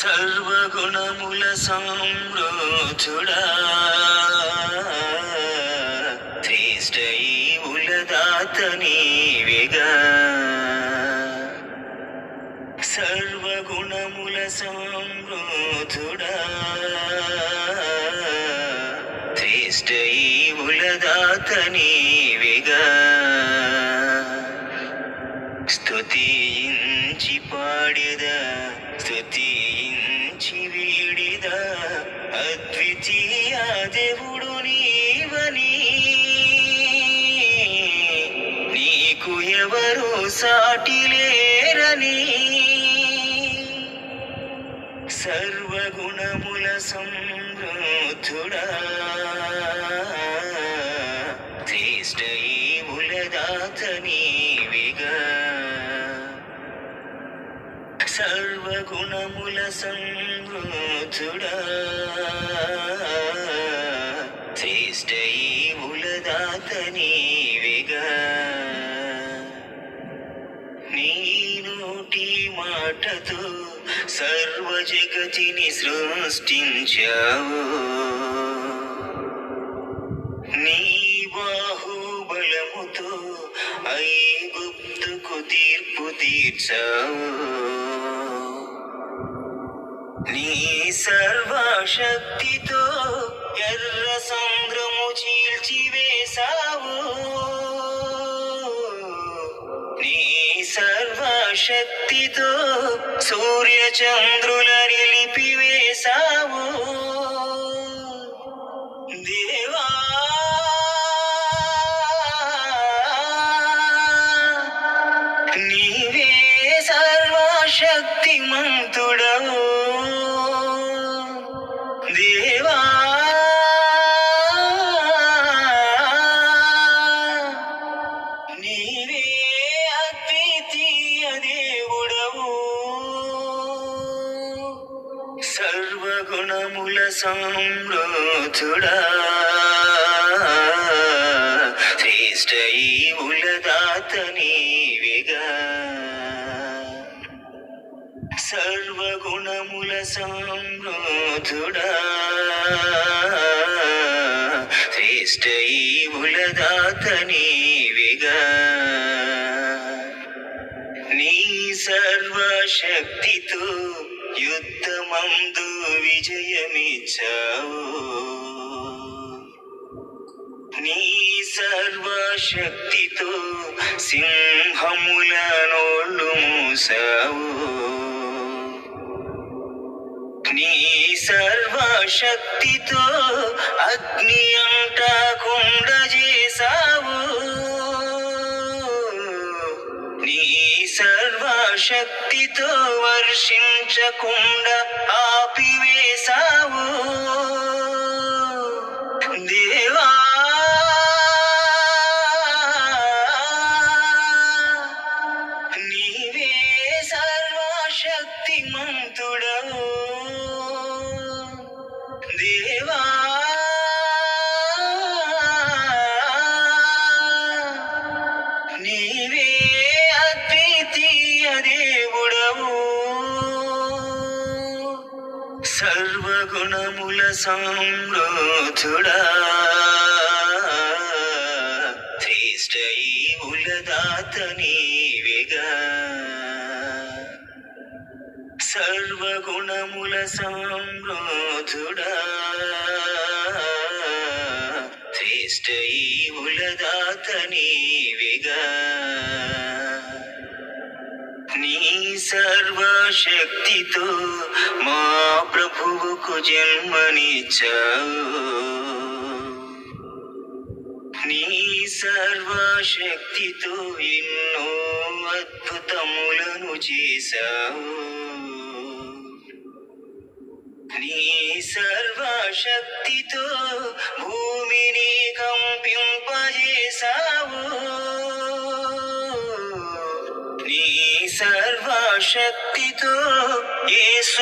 సర్వగుణముల సంరోధుడా శ్రేష్ట దాత నీవేగా. సర్వగుణముల సంరోధుడా శ్రేష్ట ఈవుల దాత నీవేగా. స్తుతించి పాడిద స్తుతించి వీడిద. అద్వితీయ దేవుడు నీవని. నీకు ఎవరు సాటి లేరని. సర్వగుణముల సమృద్ధుడా. శ్రేష్ట ఈవుల దాత నీవిగా. సర్వగుణముల సమృద్ధుడా శ్రేష్ట ఈవుల దాత నీవిగా. నీ నోటి మాటతో సర్వ జగతిని సృష్టించావు. నీ బాహుబలముతో ఐగుప్తుకు తీర్పు తీర్చావు. నీ సర్వశక్తితో ఎర్ర సంద్రము చీల్చివేశావు నీ సర్వశక్తితో సూర్య చంద్రుల నిలిపివేశావు దేవా! నీవే సర్వశక్తి సర్వగుణముల సమృద్ధుడా శ్రేష్ట ఈవుల దాత నీవిగా. సర్వగుణముల సమృద్ధుడా శ్రేష్ట ఈవుల దాత నీవిగా. నీ సర్వశక్తితో యుద్ధమందు విజయమిచ్చావు. నీ సర్వశక్తితో సింహముల నోళ్ళు మూసావు. నీ సర్వశక్తితో అగ్ని అంటకుండా చేసావు. శక్తితో వర్షించకుండా ఆపివేశ సర్వగుణముల సమృద్ధుడా శ్రేష్ట దాత నీవిగా. సర్వగుణముల సమృద్ధుడా శ్రేష్ట ఈవుల దాత నీవిగా. సర్వశక్తితో మా ప్రభువుకు జన్మనిచ్చావు నీ సర్వశక్తితో ఎన్నో అద్భుతములను చేశావు నీ సర్వశక్తితో భూమిని కంపింపజేశావు సర్వశక్తితో యేసు